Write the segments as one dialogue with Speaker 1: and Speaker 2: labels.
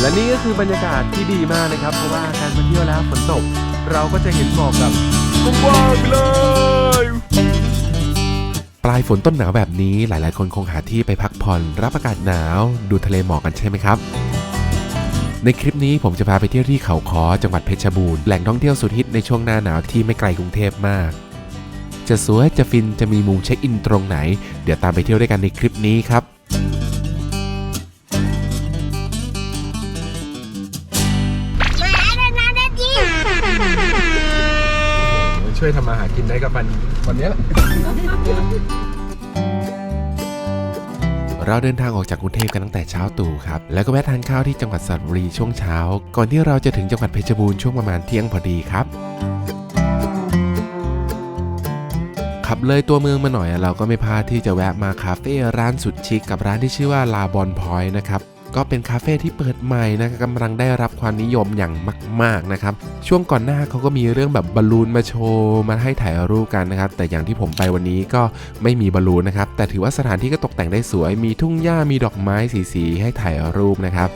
Speaker 1: และนี่ก็คือบรรยากาศที่ดีมากนะครับ เพราะว่าการมาเที่ยวแล้วฝนตก เราก็จะเห็นหมอกแบบกว้างๆเลยปลายฝนต้นหนาวแบบนี้หลาย ๆ คนคงหาที่ไปพักผ่อนรับอากาศหนาว ดูทะเลหมอกกันใช่ไหมครับ ในคลิปนี้ผมจะพาไปเที่ยวที่เขาคอจังหวัดเพชรบูรณ์แหล่งท่องเที่ยวสุดฮิตในช่วงหน้าหนาวที่ไม่ไกลกรุงเทพมาก จะสวยจะฟินจะมีมุมเช็คอินตรงไหน เดี๋ยวตามไปเที่ยวด้วยกันในคลิปนี้ครับ
Speaker 2: ว
Speaker 1: ยทำมาหากินได้กับวันวันนี้แหละเราเดินทางออกจากกรุงเทพกันตั้งแต่เช้าตู่ครับ แล้วก็แวะทานข้าวที่จังหวัดสระบุรีช่วงเช้า ก่อนที่เราจะถึงจังหวัดเพชรบูรณ์ช่วงประมาณเที่ยงพอดีครับ ขับเลยตัวเมืองมาหน่อยเราก็ไม่พลาดที่จะแวะมาคาเฟ่ร้านสุดชิคกับร้านที่ชื่อว่าลาบอนพอยต์นะครับ ก็เป็นคาเฟ่ที่เปิดใหม่นะกำลังได้รับความนิยมอย่างมาก ๆนะครับ ช่วงก่อนหน้าเขาก็มีเรื่องแบบบอลลูนมาโชว์มาให้ถ่ายรูปกันนะครับ แต่อย่างที่ผมไปวันนี้ก็ไม่มีบอลลูนนะครับ แต่ถือว่าสถานที่ก็ตกแต่งได้สวย มีทุ่งหญ้ามีดอกไม้สีๆให้ถ่ายรูปนะครับ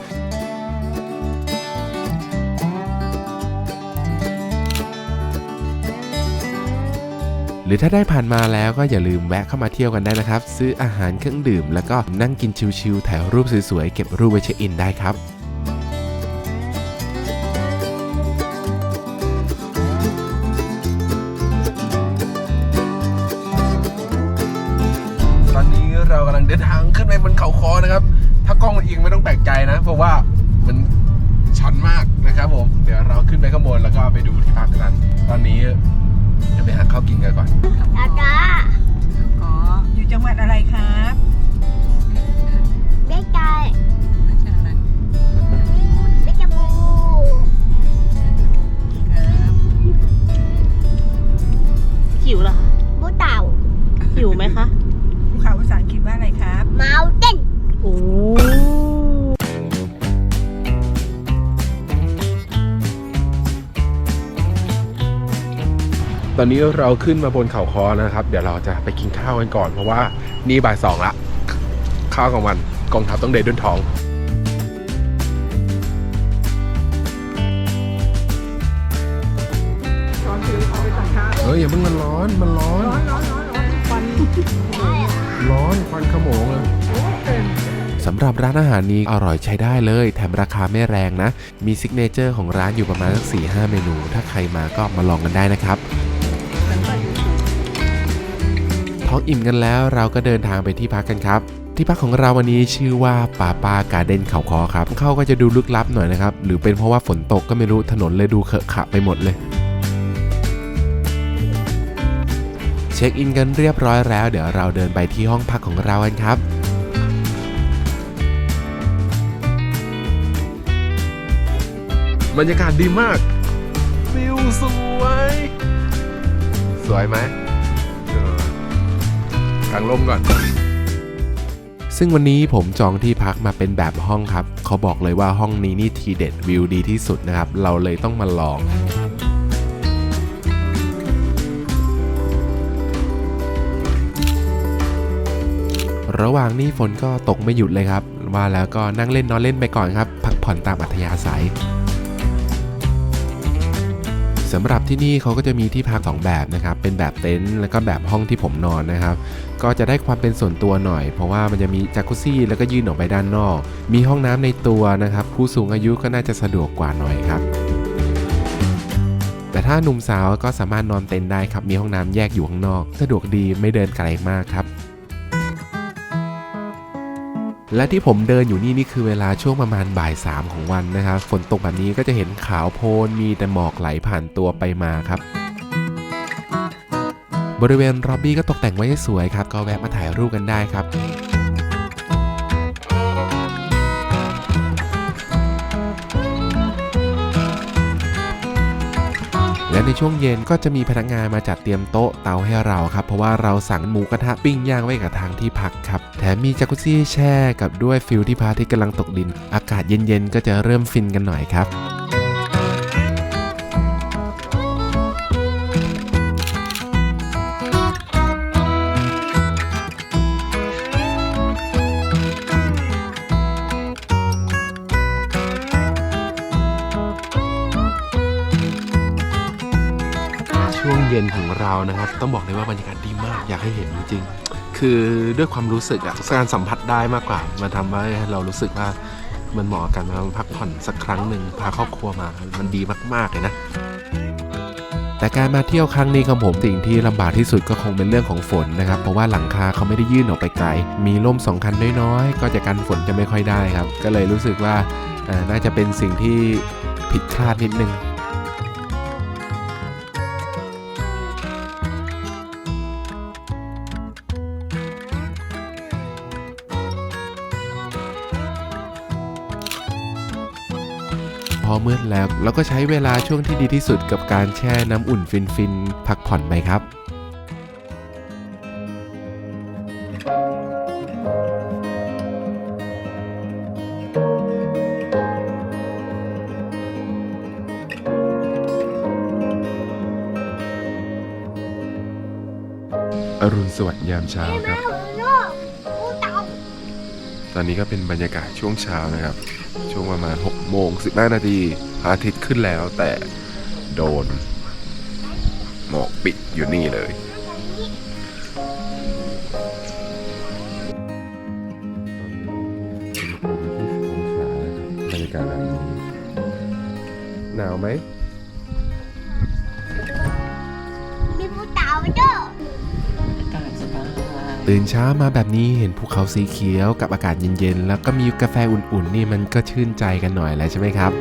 Speaker 1: รือถ้าได้ผ่านมาแล้วก็อย่าลืมแวะเข้ามาเที่ยวกันได้นะครับ ซื้ออาหารเครื่องดื่ม แล้วก็นั่งกินชิลๆถ่ายรูปสวยๆเก็บรูปไว้เช็คอินได้ครับตอนนี้เรากำลังเดินทางขึ้นไปบนเขาคอนะครับ ถ้ากล้องมันเอียงไม่ต้องแปลกใจนะ เพราะว่ามันชันมากนะครับผม เดี๋ยวเราขึ้นไปข้างบนแล้วก็ไปดูที่พักกัน ตอนนี้ เดี๋ยวไปหาข้าวกินกันก่อน
Speaker 2: ตาตา
Speaker 3: อ๋ออยู่จังหวัดอะไรครับ
Speaker 2: เบ๊กไก่
Speaker 3: ไม่ใช่อะไร
Speaker 2: เบ๊กจมูก
Speaker 3: ครับ
Speaker 4: หิวเหรอคะ
Speaker 2: บูเต่า
Speaker 4: หิวไหมคะ
Speaker 3: ภูเขาภาษาอังกฤษว่าอะไรครับ
Speaker 2: เมาเต้น
Speaker 4: โอ้
Speaker 1: อนนี้เราขึ้นมาบนเขาคอนะครับ เดี๋ยวเราจะไปกินข้าวกันก่อน เพราะว่านี่บ่ายสองละ ข้าวกลางวันกองทัพต้องเดินด้วยท้อง
Speaker 3: ตอนถือเอาไปตักข้าว
Speaker 1: เอ้ยอย่าเพิ่งมันร้อนมันร้อน
Speaker 3: ร้อนร้อนร้อนร้อนควัน
Speaker 1: ร้อนควันขโมงเลยสำหรับร้านอาหารนี้อร่อยใช้ได้เลย แถมราคาไม่แรงนะ มีซิกเนเจอร์ของร้านอยู่ประมาณสักสี่ห้าเมนู ถ้าใครมาก็มาลองกันได้นะครับ ท้องอิ่มกันแล้ว เราก็เดินทางไปที่พักกันครับ ที่พักของเราวันนี้ชื่อว่าป่าปาการ์เดนเขาคอครับ เข้าก็จะดูลึกลับหน่อยนะครับ หรือเป็นเพราะว่าฝนตกก็ไม่รู้ถนนเลยดูเขอะขะไปหมดเลยเช็คอินกันเรียบร้อยแล้ว เดี๋ยวเราเดินไปที่ห้องพักของเรากันครับ บรรยากาศดีมากวิวสวย สวยไหม กางร่มก่อน ซึ่งวันนี้ผมจองที่พักมาเป็นแบบห้องครับ เขาบอกเลยว่าห้องนี้นี่ทีเด็ดวิวดีที่สุดนะครับ เราเลยต้องมาลองระหว่างนี้ฝนก็ตกไม่หยุดเลยครับ ว่าแล้วก็นั่งเล่นนอนเล่นไปก่อนครับ พักผ่อนตามอัธยาศัย สำหรับที่นี่เขาก็จะมีที่พักสองแบบนะครับ เป็นแบบเต็นท์แล้วก็แบบห้องที่ผมนอนนะครับ ก็จะได้ความเป็นส่วนตัวหน่อย เพราะว่ามันจะมีจักรุซี่แล้วก็ยื่นออกไปด้านนอก มีห้องน้ำในตัวนะครับ ผู้สูงอายุก็น่าจะสะดวกกว่าหน่อยครับ แต่ถ้าหนุ่มสาวก็สามารถนอนเต็นท์ได้ครับ มีห้องน้ำแยกอยู่ข้างนอก สะดวกดีไม่เดินไกลมากครับ และที่ผมเดินอยู่นี่นี่คือเวลาช่วงประมาณบ่ายสามของวันนะครับ ฝนตกแบบนี้ก็จะเห็นขาวโพลนมีแต่หมอกไหลผ่านตัวไปมาครับ บริเวณร็อบบี้ก็ตกแต่งไว้ให้สวยครับ ก็แวะมาถ่ายรูปกันได้ครับและในช่วงเย็นก็จะมีพนักงานมาจัดเตรียมโต๊ะเตาให้เราครับ เพราะว่าเราสั่งหมูกระทะปิ้งย่างไว้กับทางที่พักครับ แถมมีจักรุซี่แช่กับด้วยฟิลที่พาที่กำลังตกดิน อากาศเย็นๆ ก็จะเริ่มฟินกันหน่อยครับช่วงเย็นของเรานะครับ ต้องบอกเลยว่าบรรยากาศดีมากอยากให้เห็นจริง คือด้วยความรู้สึกอะการสัมผัสได้มากกว่า มันทำให้เรารู้สึกว่ามันเหมาะกับการมาพักผ่อนสักครั้งหนึ่งพาครอบครัวมา มันดีมากๆเลยนะ แต่การมาเที่ยวครั้งนี้ของผมสิ่งที่ลำบากที่สุดก็คงเป็นเรื่องของฝนนะครับ เพราะว่าหลังคาเขาไม่ได้ยื่นออกไปไกล มีร่มสองคันน้อยๆ ก็จะกันฝนจะไม่ค่อยได้ครับ ก็เลยรู้สึกว่าเอ่อน่าจะเป็นสิ่งที่ผิดพลาดนิดนึง อมืดแล้วเราก็ใช้เวลาช่วงที่ดีที่สุดกับการแช่น้ำอุ่นฟินๆ พักผ่อนไปครับอรุณสวัสดิ์ยามเช้าครับ
Speaker 2: ลูกกูเต่า
Speaker 1: ตอนนี้ก็เป็นบรรยากาศช่วงเช้านะครับ ช่วงประมาณ6โมง15 นาทีพระอาทิตย์ขึ้นแล้วแต่โดนหมอกปิดอยู่นี่เลยบรรยากาศแบบนี้หนาวไหม
Speaker 2: ตื่
Speaker 1: นเช้ามาแบบนี้เห็นภูเขาสีเขียวกับอากาศเย็นๆ แล้วก็มีกาแฟอุ่นๆ นี่มันก็ชื่นใจกันหน่อยแหละใช่ไหมครับ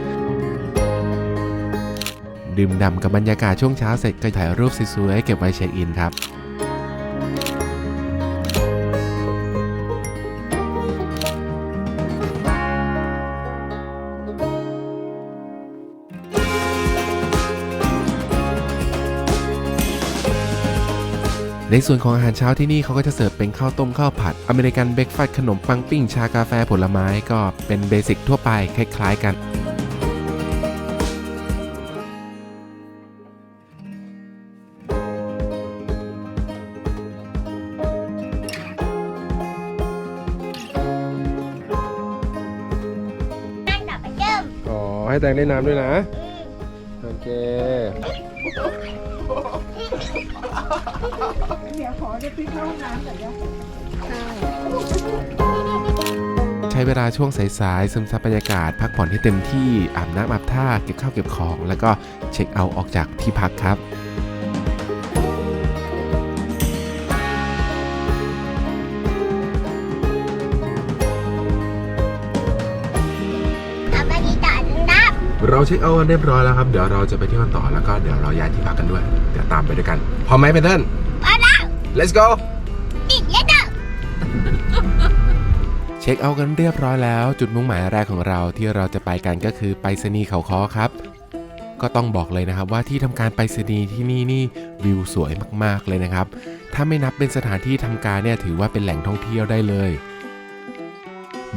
Speaker 1: ดื่มด่ำกับบรรยากาศช่วงเช้าเสร็จก็ถ่ายรูปสวยๆเก็บไว้เช็คอินครับ ในส่วนของอาหารเช้าที่นี่เขาก็จะเสิร์ฟเป็นข้าวต้มข้าวผัด อเมริกันเบรกฟาสต์ขนมปังปิ้งชากาแฟผลไม้ก็เป็นเบสิกทั่วไปคล้ายๆกัน
Speaker 2: นั่งดับไปเจิม
Speaker 1: อ๋อให้แตงเล่นน้ำด้วยนะ โอเค
Speaker 3: เดี๋ยวขอจะพี่เข้าห้องน้ำหน่อยนะ
Speaker 1: ใช้เวลาช่วงสายๆซึมซับบรรยากาศ พักผ่อนให้เต็มที่อาบน้ำอาบท่าเก็บข้าวเก็บของ แล้วก็เช็คเอาท์ออกจากที่พักครับ
Speaker 2: เรา
Speaker 1: เช็คเอาท์กันเรียบร้อยแล้วครับ เดี๋ยวเราจะไปเที่ยวกันต่อแล้วก็เดี๋ยวเราย้ายที่พักกันด้วย เดี๋ยวตามไปด้วยกัน พร้อมไหมเพนเทิล
Speaker 2: มาแล้ว
Speaker 1: let's go
Speaker 2: ติดเยอะเด้อ
Speaker 1: เช็คเอาท์กันเรียบร้อยแล้ว จุดมุ่งหมายแรกของเราที่เราจะไปกันก็คือไปรษณีย์เขาค้อครับ ก็ต้องบอกเลยนะครับว่าที่ทำการไปรษณีย์ที่นี่นี่วิวสวยมากๆเลยนะครับ ถ้าไม่นับเป็นสถานที่ทำการเนี่ยถือว่าเป็นแหล่งท่องเที่ยวได้เลย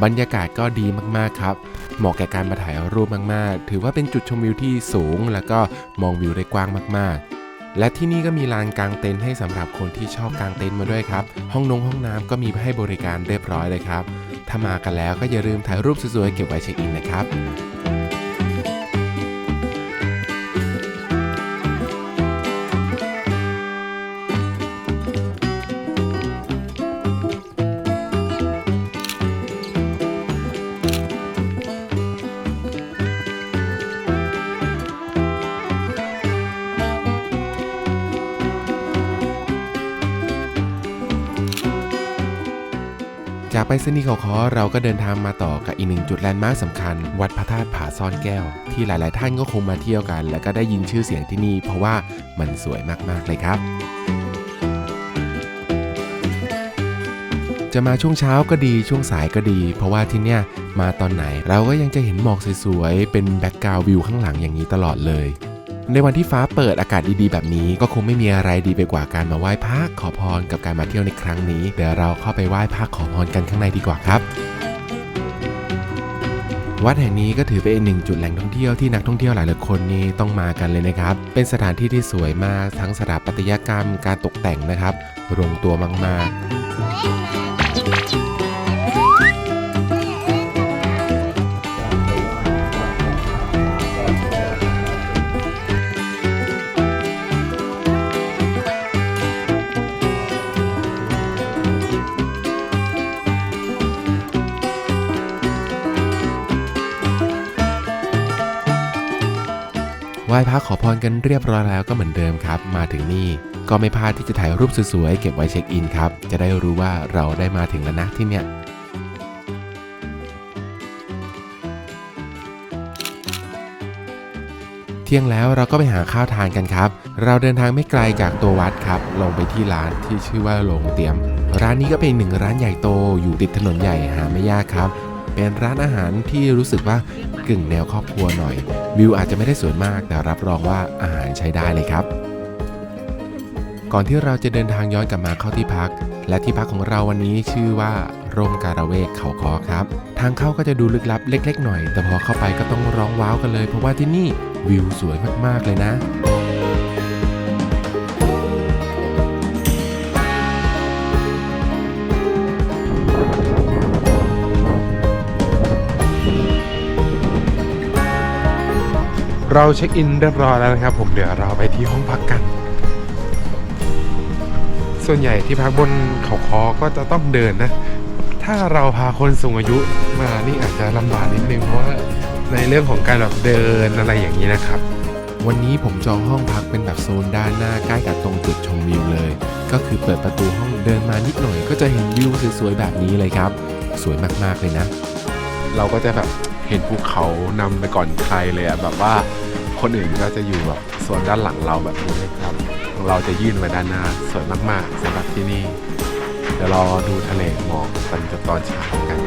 Speaker 1: บรรยากาศก็ดีมากๆครับ เหมาะแก่การมาถ่ายรูปมากๆ ถือว่าเป็นจุดชมวิวที่สูง แล้วก็มองวิวได้กว้างมากๆและที่นี่ก็มีลานกางเต็นท์ให้สำหรับคนที่ชอบกางเต็นท์มาด้วยครับ ห้องนงห้องน้ำก็มีให้บริการเรียบร้อยเลยครับ ถ้ามากันแล้วก็อย่าลืมถ่ายรูปสวยๆเก็บไว้เช็คอินนะครับ จากไปสนีย์เขอเราก็เดินทางมาต่อกับอีกหนึ่งจุดแลนด์มาร์คสำคัญ วัดพระธาตุผาซ่อนแก้ว ที่หลาย ๆ ท่านก็คงมาเที่ยวกัน แล้วก็ได้ยินชื่อเสียงที่นี่ เพราะว่ามันสวยมาก ๆ เลยครับจะมาช่วงเช้าก็ดีช่วงสายก็ดี เพราะว่าที่เนี่ยมาตอนไหนเราก็ยังจะเห็นหมอกสวยๆ เป็นแบ็กกราวด์วิวข้างหลังอย่างนี้ตลอดเลย ในวันที่ฟ้าเปิดอากาศดีๆแบบนี้ ก็คงไม่มีอะไรดีไปกว่าการมาไหว้พระขอพรกับการมาเที่ยวในครั้งนี้ เดี๋ยวเราเข้าไปไหว้พระขอพรกันข้างในดีกว่าครับวัดแห่งนี้ก็ถือเป็นหนึ่งจุดแหล่งท่องเที่ยวที่นักท่องเที่ยวหลายๆคนนี่ต้องมากันเลยนะครับ เป็นสถานที่ที่สวยมากทั้งสถาปัตยกรรม การตกแต่งนะครับลงตัวมากๆ ไหว้พระขอพรกันเรียบร้อยแล้วก็เหมือนเดิมครับ มาถึงนี่ก็ไม่พลาดที่จะถ่ายรูปสวยๆเก็บไว้เช็คอินครับ จะได้รู้ว่าเราได้มาถึงแล้วนะที่เนี่ยเที่ยงแล้วเราก็ไปหาข้าวทานกันครับ เราเดินทางไม่ไกลจากตัววัดครับ ลงไปที่ร้านที่ชื่อว่าโรงเตียม ร้านนี้ก็เป็นหนึ่งร้านใหญ่โตอยู่ติดถนนใหญ่หาไม่ยากครับ เป็นร้านอาหารที่รู้สึกว่ากึ่งแนวครอบครัวหน่อย วิวอาจจะไม่ได้สวยมาก แต่รับรองว่าอาหารใช้ได้เลยครับ ก่อนที่เราจะเดินทางย้อนกลับมาเข้าที่พัก และที่พักของเราวันนี้ชื่อว่าร่มการะเวกเขาคอครับ ทางเข้าก็จะดูลึกลับเล็ก ๆ หน่อย แต่พอเข้าไปก็ต้องร้องว้าวกันเลย เพราะว่าที่นี่วิวสวยมากๆเลยนะ
Speaker 5: เราเช็คอินเรียบร้อยแล้วนะครับ ผมเดี๋ยวเราไปที่ห้องพักกัน ส่วนใหญ่ที่พักบนเขาคอก็จะต้องเดินนะ ถ้าเราพาคนสูงอายุมานี่อาจจะลำบากนิดนึงเพราะว่าในเรื่องของการแบบเดินอะไรอย่างนี้นะครับ
Speaker 1: วันนี้ผมจองห้องพักเป็นแบบโซนด้านหน้าใกล้กับตรงจุดชมวิวเลย ก็คือเปิดประตูห้องเดินมานิดหน่อย ก็จะเห็นวิวสวยๆแบบนี้เลยครับ สวยมากๆเลยนะ
Speaker 5: เราก็จะแบบ เห็นภูเขานำไปก่อนใครเลยอะแบบว่าคนอื่นก็จะอยู่แบบส่วนด้านหลังเราแบบนี้นะครับของเราจะยื่นไปด้านหน้าสวยมากๆสำหรับที่นี่เดี๋ยวรอดูทะเลหมอกกันกับตอนเช้ากัน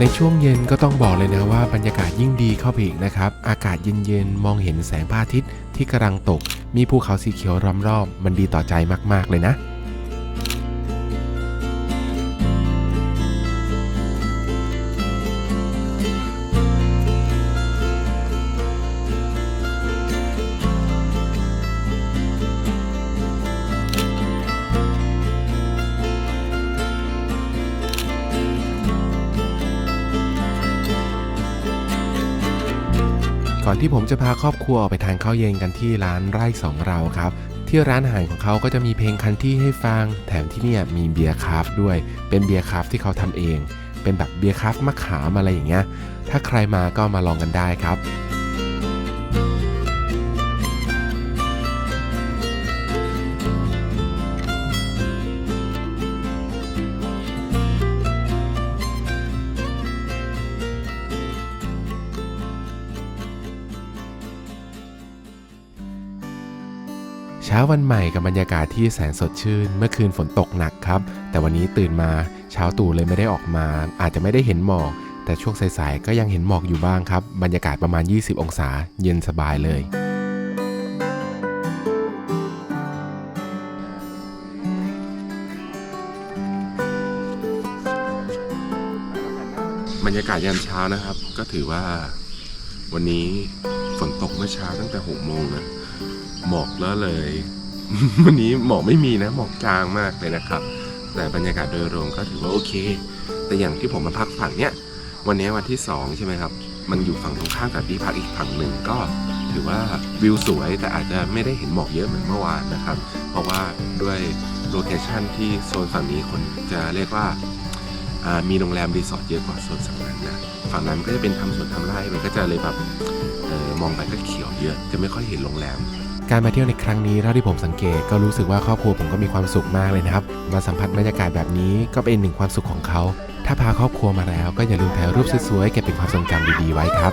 Speaker 1: ในช่วงเย็นก็ต้องบอกเลยนะว่าบรรยากาศยิ่งดีเข้าไปอีกนะครับ อากาศเย็นๆ มองเห็นแสงพระอาทิตย์ที่กำลังตก มีภูเขาสีเขียวล้อมรอบ มันดีต่อใจมากๆเลยนะ อนที่ผมจะพาครอบครัวออกไปทานข้าวเย็นกันที่ร้านไร่สองเราครับ ที่ร้านอาหารของเขาก็จะมีเพลงคันที่ให้ฟัง แถมที่นี่มีเบียร์คราฟด้วย เป็นเบียร์คราฟที่เขาทำเอง เป็นแบบเบียร์คราฟมะขามอะไรอย่างเงี้ย ถ้าใครมาก็มาลองกันได้ครับ ช้าวันใหม่กับบรรยากาศที่แสนสดชื่น เมื่อคืนฝนตกหนักครับ แต่วันนี้ตื่นมาเช้าตู่เลยไม่ได้ออกมา อาจจะไม่ได้เห็นหมอก แต่ช่วงสายๆก็ยังเห็นหมอกอยู่บ้างครับ บรรยากาศประมาณ 20 องศา เย็นสบายเลย
Speaker 5: บรรยากาศยามเช้านะครับ ก็ถือว่าวันนี้ฝนตกเมื่อเช้าตั้งแต่หกโมงนะ หมอกแล้วเลย วันนี้หมอกไม่มีนะหมอกจางมากเลยนะครับ แต่บรรยากาศโดยรวมก็ถือว่าโอเค แต่อย่างที่ผมมาพักฝั่งเนี้ยวันนี้วันที่สองใช่ไหมครับ มันอยู่ฝั่งตรงข้ามกับที่พักอีกฝั่งหนึ่งก็ ถือว่าวิวสวยแต่อาจจะไม่ได้เห็นหมอกเยอะเหมือนเมื่อวานนะครับ เพราะว่าด้วยโลเคชันที่โซนฝั่งนี้คนจะเรียกว่ามีโรงแรมรีสอร์ทเยอะกว่าโซนฝั่งนั้นนะฝั่งนั้นก็จะเป็นทำสวนทำไร่มันก็จะเลยแบบออมองไปก็เขียวเยอะ จะไม่ค่อยเห็นโรงแรม
Speaker 1: การมาเที่ยวในครั้งนี้เท่าที่ผมสังเกตก็รู้สึกว่าครอบครัวผมก็มีความสุขมากเลยนะครับ มาสัมผัสบรรยากาศแบบนี้ก็เป็นหนึ่งความสุขของเขา ถ้าพาครอบครัวมาแล้วก็อย่าลืมถ่ายรูปสวยๆเก็บเป็นความทรงจำดีๆไว้ครับ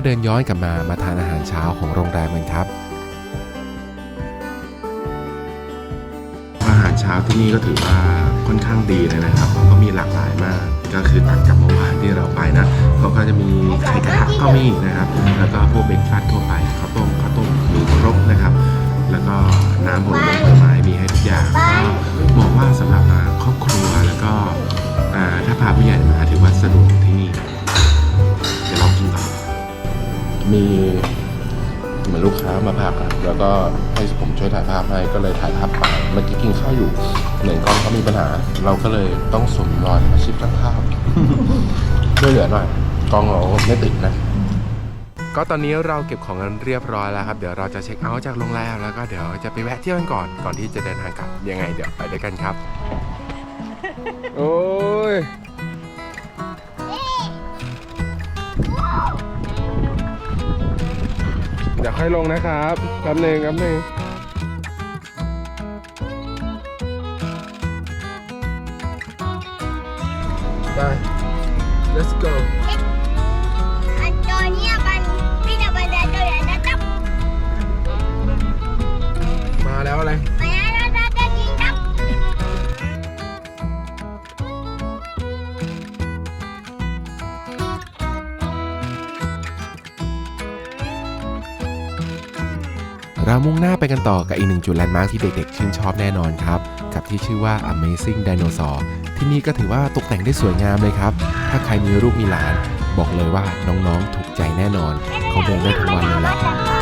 Speaker 1: เราก็เดินย้อนกลับมามาทานอาหารเช้าของโรงแรมกันครับ
Speaker 5: อาหารเช้าที่นี่ก็ถือว่าค่อนข้างดีเลยนะครับเขาก็มีหลากหลายมาก ก็คือต่างกับเมื่อวานที่เราไปนะเขาก็จะมีไข่กระทะก็มีนะครับ แล้วก็พวกเบรกฟาสต์ทั่วไปข้าวต้มข้าวต้มมีครบนะครับ แล้วก็น้ำผลไม้ผลไม้มีให้ทุกอย่างก็บอกว่าสำหรับครอบครัวแล้วก็ถ้าพาผู้ใหญ่มาถือว่าสะดวกที่นี่ มีเหมือนลูกค้ามาพักอะแล้วก็ให้ผมช่วยถ่ายภาพให้ก็เลยถ่ายภาพไปเมื่อกี้กินข้าวอยู่เหมือนกล้องเขามีปัญหา เราก็เลยต้องสวมรอยอาชีพช่างภาพช่วยเหลือหน่อยกล้องเราไม่ติดนะก็ตอนนี้เราเก็บของกันเรียบร้อยแล้วครับ เดี๋ยวเราจะเช็คเอาท์จากโรงแรมแล้วก็เดี๋ยวจะไปแวะเที่ยวกันก่อนก่อนที่จะเดินทางกลับยังไงเดี๋ยวไปด้วยกันครับ โอ้ย เดี๋ยวค่อยลงนะครับแป๊บหนึ่งแป๊บหนึ่งไป let's go
Speaker 2: เรา
Speaker 1: มุ่งหน้าไปกันต่อกับอีกหนึ่งจุดแลนด์มาร์คที่เด็กๆชื่นชอบแน่นอนครับ กับที่ชื่อว่า Amazing Dinosaur ที่นี่ก็ถือว่าตกแต่งได้สวยงามเลยครับ ถ้าใครมีลูกมีหลาน บอกเลยว่าน้องๆถูกใจแน่นอน เขาเดินได้ทั้งวันเลยแหละ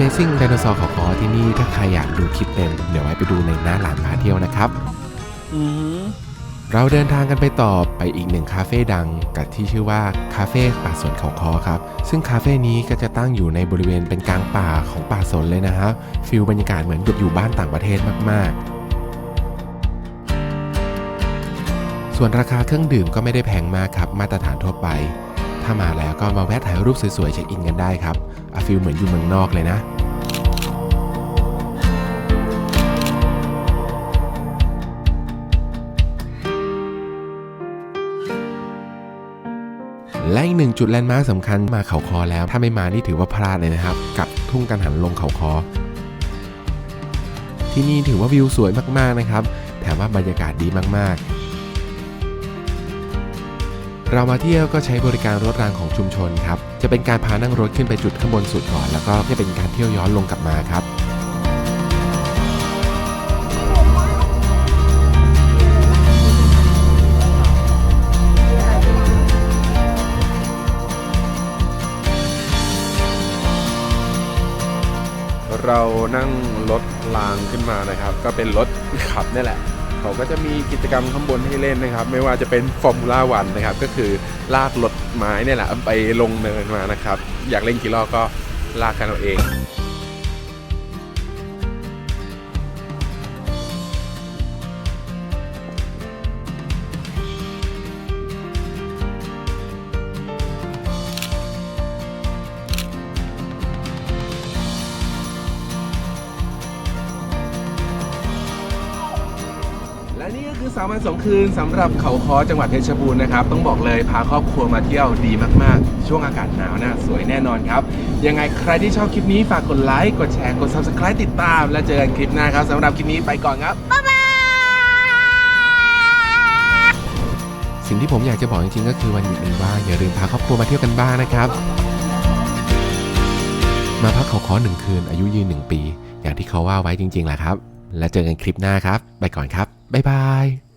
Speaker 1: Amazing Dinosaur เขาขอที่นี่ถ้าใครอยากดูคลิปเต็ม เดี๋ยวไว้ไปดูในหน้าหลานพาเที่ยวนะครับ
Speaker 3: อือหือ
Speaker 1: เราเดินทางกันไปต่อไปอีกหนึ่งคาเฟ่ดังกับที่ชื่อว่าคาเฟ่ป่าสนเขาคอครับ ซึ่งคาเฟ่นี้ก็จะตั้งอยู่ในบริเวณเป็นกลางป่าของป่าสนเลยนะครับฟิลบรรยากาศเหมือนกับอยู่บ้านต่างประเทศมาก ๆส่วนราคาเครื่องดื่มก็ไม่ได้แพงมากครับ มาตรฐานทั่วไป ถ้ามาแล้วก็มาแวะถ่ายรูปสวยๆเช็คอินกันได้ครับอาฟิลเหมือนอยู่เมืองนอกเลยนะและอีกหนึ่งจุดแลนด์มาร์คสำคัญมาเขาคอแล้ว ถ้าไม่มานี่ถือว่าพลาดเลยนะครับ กับทุ่งกังหันลงเขาคอ ที่นี่ถือว่าวิวสวยมากๆนะครับ แถมว่าบรรยากาศดีมากๆ เรามาเที่ยวก็ใช้บริการรถรางของชุมชนครับ จะเป็นการพานั่งรถขึ้นไปจุดข้างบนสุดก่อน แล้วก็จะเป็นการเที่ยวย้อนลงกลับมาครับ
Speaker 5: เรานั่งรถรางขึ้นมานะครับ ก็เป็นรถขับนี่แหละ เขาก็จะมีกิจกรรมข้างบนให้เล่นนะครับ ไม่ว่าจะเป็นฟอร์มูล่าวันนะครับ ก็คือลากรถไม้เนี่ยแหละไปลงเนินมานะครับ อยากเล่นกี่รอบก็ลากกันเอาเอง วันสองคืนสำหรับเขาค้อจังหวัดเพชรบูรณ์นะครับ ต้องบอกเลยพาครอบครัวมาเที่ยวดีมากๆ ช่วงอากาศหนาวน่าสวยแน่นอนครับ ยังไงใครที่ชอบคลิปนี้ฝากกดไลค์กดแชร์กด subscribe ติดตาม และเจอกันคลิปหน้าครับสำหรับคลิปนี้ไปก่อนครับบ๊ายบาย
Speaker 1: สิ่งที่ผมอยากจะบอกจริงๆก็คือวันหยุดนี้ว่าอย่าลืมพาครอบครัวมาเที่ยวกันบ้างนะครับ มาพักเขาคอหนึ่งคืนอายุยืนหนึ่งปี อย่างที่เขาว่าไว้จริงๆแหละครับ แล้วเจอกันคลิปหน้าครับ ไปก่อนครับ บ๊ายบาย